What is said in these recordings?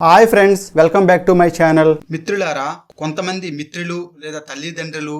Hi friends welcome back to my channel మిత్రులారా కొంతమంది మిత్రులు లేదా తల్లిదండ్రులు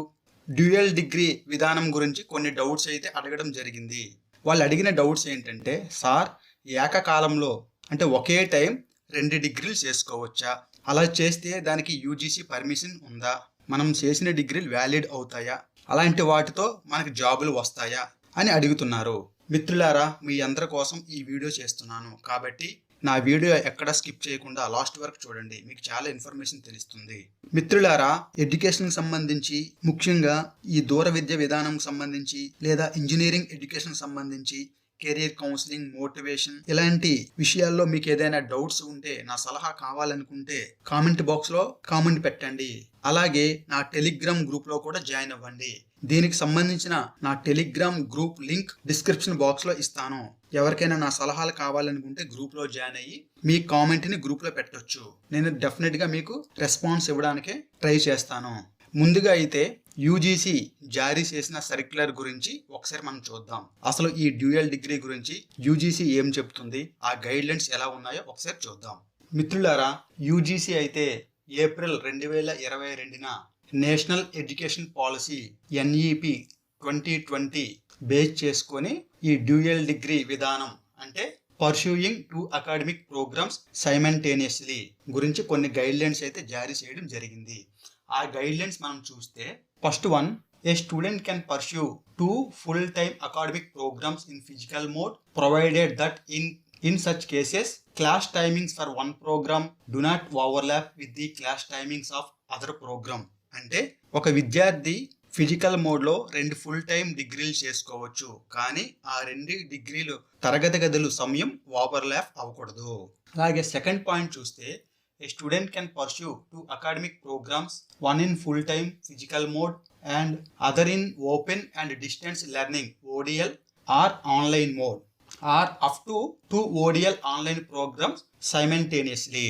డ్యూయల్ డిగ్రీ విధానం గురించి కొన్ని డౌట్స్ అయితే అడగడం జరిగింది. వాళ్ళు అడిగిన డౌట్స్ ఏంటంటే సార్ ఏకకాలంలో అంటే ఒకే టైం రెండు డిగ్రీలు చేసుకోవచ్చా? అలా చేస్తే దానికి యూజీసీ పర్మిషన్ ఉందా? మనం చేసిన డిగ్రీలు వ్యాలిడ్ అవుతాయా? అలాంటి వాటితో మనకు జాబులు వస్తాయా? అని అడుగుతున్నారు. మిత్రులారా మీ అందరి కోసం ఈ వీడియో చేస్తున్నాను. కాబట్టి నా వీడియో ఎక్కడ స్కిప్ చేయకుండా లాస్ట్ వరకు చూడండి. మీకు చాలా ఇన్ఫర్మేషన్ తెలుస్తుంది. మిత్రులారా ఎడ్యుకేషన్ సంబంధించి ముఖ్యంగా ఈ దూర విద్య విధానం సంబంధించి లేదా ఇంజనీరింగ్ ఎడ్యుకేషన్ సంబంధించి కెరీర్ కౌన్సిలింగ్ మోటివేషన్ ఇలాంటి విషయాల్లో మీకు ఏదైనా డౌట్స్ ఉంటే నా సలహా కావాలనుకుంటే కామెంట్ బాక్స్లో కామెంట్ పెట్టండి. అలాగే నా టెలిగ్రామ్ గ్రూప్లో కూడా జాయిన్ అవ్వండి. దీనికి సంబంధించిన నా టెలిగ్రామ్ గ్రూప్ లింక్ డిస్క్రిప్షన్ బాక్స్లో ఇస్తాను. ఎవరికైనా నా సలహాలు కావాలనుకుంటే గ్రూప్లో జాయిన్ అయ్యి మీ కామెంట్ని గ్రూప్లో పెట్టొచ్చు. నేను డెఫినెట్గా మీకు రెస్పాన్స్ ఇవ్వడానికే ట్రై చేస్తాను. ముందుగా అయితే యూజీసీ జారీ చేసిన సర్క్యులర్ గురించి ఒకసారి మనం చూద్దాం. అసలు ఈ డ్యూయల్ డిగ్రీ గురించి యూజీసీ ఏం చెప్తుంది? ఆ గైడ్ లైన్స్ ఎలా ఉన్నాయో ఒకసారి చూద్దాం. మిత్రులారా యూజీసీ అయితే ఏప్రిల్ రెండు వేల ఇరవై రెండున national education policy NEP twenty twenty base చేసుకొని ఈ డ్యూయల్ డిగ్రీ విధానం అంటే pursuing two academic programmes simultaneously గురించి కొన్ని గైడ్ లైన్స్ అయితే జారీ చేయడం జరిగింది. ఆ గైడ్ లైన్స్ మనం చూస్తే first one a student can pursue two full time academic programmes in physical mode provided that in in such cases class timings for one programme do not overlap with the class timings of other programme. అంటే ఒక విద్యార్థి physical మోడ్లో రెండు full time డిగ్రీలు చేసుకోవచ్చు. కానీ ఆ రెండు డిగ్రీలు తరగతి గదులు సమయం ఓవర్లాప్ అవ్వకూడదు. అలాగే సెకండ్ పాయింట్ చూస్తే a student can pursue two academic programmes one in full time physical mode and other in open and distance learning ODL or online mode or up to two ODL online programmes simultaneously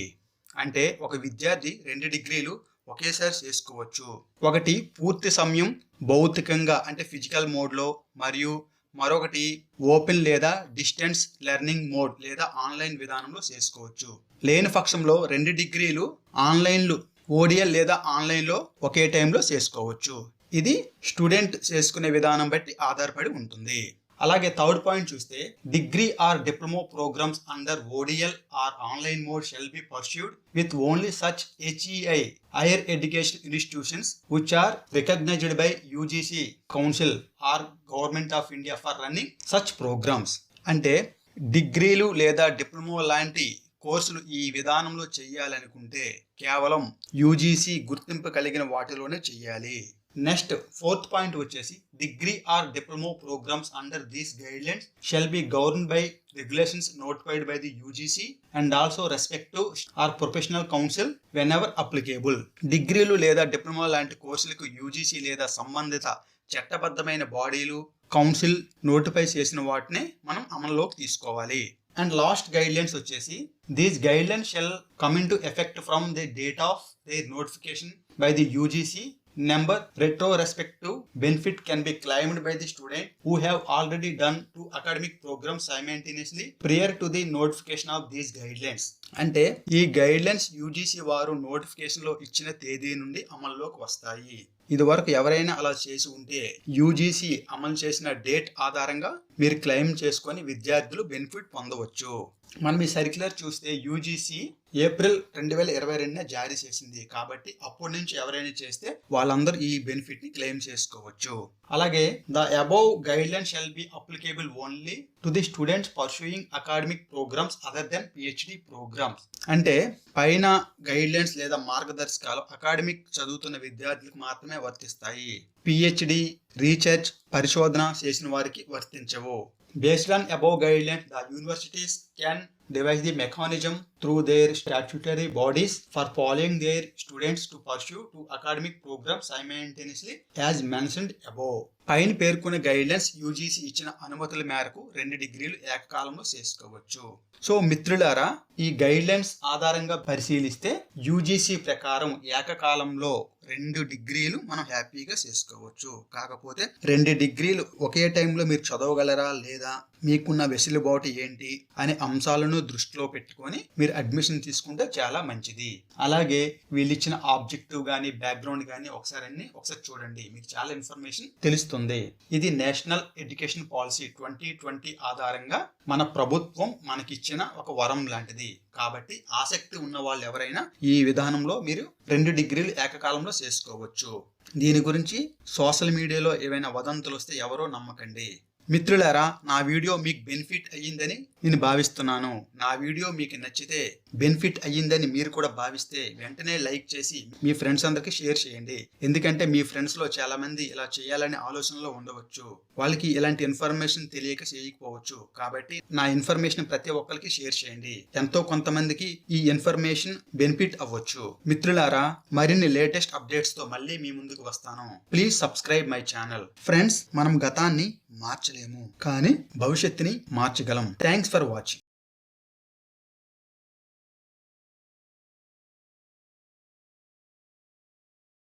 అంటే ఒక విద్యార్థి రెండు డిగ్రీలు ఒకేసారి చేసుకోవచ్చు. ఒకటి పూర్తి సమయం భౌతికంగా అంటే ఫిజికల్ మోడ్లో మరియు మరొకటి ఓపెన్ లేదా డిస్టెన్స్ లెర్నింగ్ మోడ్ లేదా ఆన్లైన్ విధానంలో చేసుకోవచ్చు. లేని పక్షంలో రెండు డిగ్రీలు ఆన్లైన్లు ఓడిఎల్ లేదా ఆన్లైన్లో ఒకే టైంలో చేసుకోవచ్చు. ఇది స్టూడెంట్ చేసుకునే విధానం బట్టి ఆధారపడి ఉంటుంది. అలాగే థర్డ్ పాయింట్ చూస్తే degree or diploma programmes under ODL or online mode shall be pursued with only such HEI higher education institutions which are recognised by UGC council or government of India for running such programmes. అంటే డిగ్రీలు లేదా diploma లాంటి కోర్సులు ఈ విధానంలో చేయాలనుకుంటే కేవలం UGC గుర్తింపు కలిగిన వాటిలోనే చేయాలి. నెక్స్ట్ ఫోర్త్ పాయింట్ వచ్చేసి degree or diploma programmes under these guidelines shall be govern by regulations notified by the UGC and also respective or professional council whenever applicable. డిగ్రీలు లేదా డిప్లొమా లాంటి కోర్సులకు యూజీసీ లేదా సంబంధిత చట్టబద్ధమైన బాడీలు కౌన్సిల్ నోటిఫై చేసిన వాటిని మనం అమల్లోకి తీసుకోవాలి. అండ్ లాస్ట్ గైడ్లైన్స్ వచ్చేసి these guidelines shall coming to effect from the date of the notification by the UGC number retrospective benefit can be claimed by the student who have already done two academic programs simultaneously prior to the notification of these guidelines అంటే ఈ guidelines UGC వారు నోటిఫికేషన్లో ఇచ్చిన తేదీ నుండి అమల్లోకి వస్తాయి ఇదివరకు ఎవరైనా అలా చేసి ఉంటే యూజీసీ అమలు చేసిన డేట్ ఆధారంగా మీరు క్లెయిమ్ చేసుకొని విద్యార్థులు బెనిఫిట్ పొందవచ్చు. మనం ఈ సర్క్యులర్ చూస్తే యూజీసీ ఏప్రిల్ రెండు వేల ఇరవై రెండున జారీ చేసింది. కాబట్టి అప్పటి నుంచి ఎవరైనా చేస్తే వాళ్ళందరూ ఈ బెనిఫిట్ని క్లెయిమ్ చేసుకోవచ్చు. అలాగే the above guideline shall be applicable only to the students pursuing academic programmes other than PhD programmes. అంటే పైన గైడ్ లైన్స్ లేదా మార్గదర్శకాలు అకాడమిక్ చదువుతున్న విద్యార్థులకు మాత్రమే మాత్రమే వర్తిస్తాయి. పిహెచ్డి రీసెర్చ్ పరిశోధన చేసిన వారికి వర్తించవు. Based on above guideline the universities can devise the mechanism through their statutory bodies for following their students to pursue two academic programme simultaneously as mentioned above పైన పేర్కొన్న గైడ్ లైన్స్ యూజీసీ ఇచ్చిన అనుమతుల మేరకు రెండు డిగ్రీలు ఏకకాలంలో చేసుకోవచ్చు. సో మిత్రులారా ఈ గైడ్ లైన్స్ ఆధారంగా పరిశీలిస్తే యూజీసీ ప్రకారం ఏకకాలంలో రెండు డిగ్రీలు మనం హ్యాపీగా చేసుకోవచ్చు. కాకపోతే రెండు డిగ్రీలు ఒకే టైంలో మీరు చదవగలరా లేదా మీకున్న వెసులుబాటు ఏంటి అనే అంశాలను దృష్టిలో పెట్టుకొని మీరు అడ్మిషన్ తీసుకుంటే చాలా మంచిది. అలాగే వీళ్ళు ఇచ్చిన ఆబ్జెక్టివ్ కానీ బ్యాక్గ్రౌండ్ కానీ ఒకసారి అన్ని ఒకసారి చూడండి. మీకు చాలా ఇన్ఫర్మేషన్ తెలుస్తుంది. ఇది national education policy twenty twenty ఆధారంగా మన ప్రభుత్వం మనకిచ్చిన ఒక వరం లాంటిది. కాబట్టి ఆసక్తి ఉన్న వాళ్ళు ఎవరైనా ఈ విధానంలో మీరు రెండు డిగ్రీలు ఏకకాలంలో చేసుకోవచ్చు. దీని గురించి సోషల్ మీడియాలో ఏవైనా వదంతులు వస్తే ఎవరో నమ్మకండి. మిత్రులారా నా వీడియో మీకు బెనిఫిట్ అయ్యిందని నేను భావిస్తున్నాను. నా వీడియో మీకు నచ్చితే బెనిఫిట్ అయ్యిందని మీరు కూడా భావిస్తే వెంటనే లైక్ చేసి మీ ఫ్రెండ్స్ అందరికి షేర్ చేయండి. ఎందుకంటే మీ ఫ్రెండ్స్లో చాలా మంది ఇలా చేయాలనే ఆలోచనలో ఉండవచ్చు. వాళ్ళకి ఇలాంటి ఇన్ఫర్మేషన్ తెలియక చేయకపోవచ్చు. కాబట్టి నా ఇన్ఫర్మేషన్ ప్రతి ఒక్కరికి షేర్ చేయండి. ఎంతో కొంతమందికి ఈ ఇన్ఫర్మేషన్ బెనిఫిట్ అవ్వచ్చు. మిత్రులారా మరిన్ని లేటెస్ట్ అప్డేట్స్తో మళ్ళీ మీ ముందుకు వస్తాను. Please subscribe my channel. Friends మనం గతాన్ని మార్చలేము. కానీ భవిష్యత్తుని మార్చగలం. Thanks for watching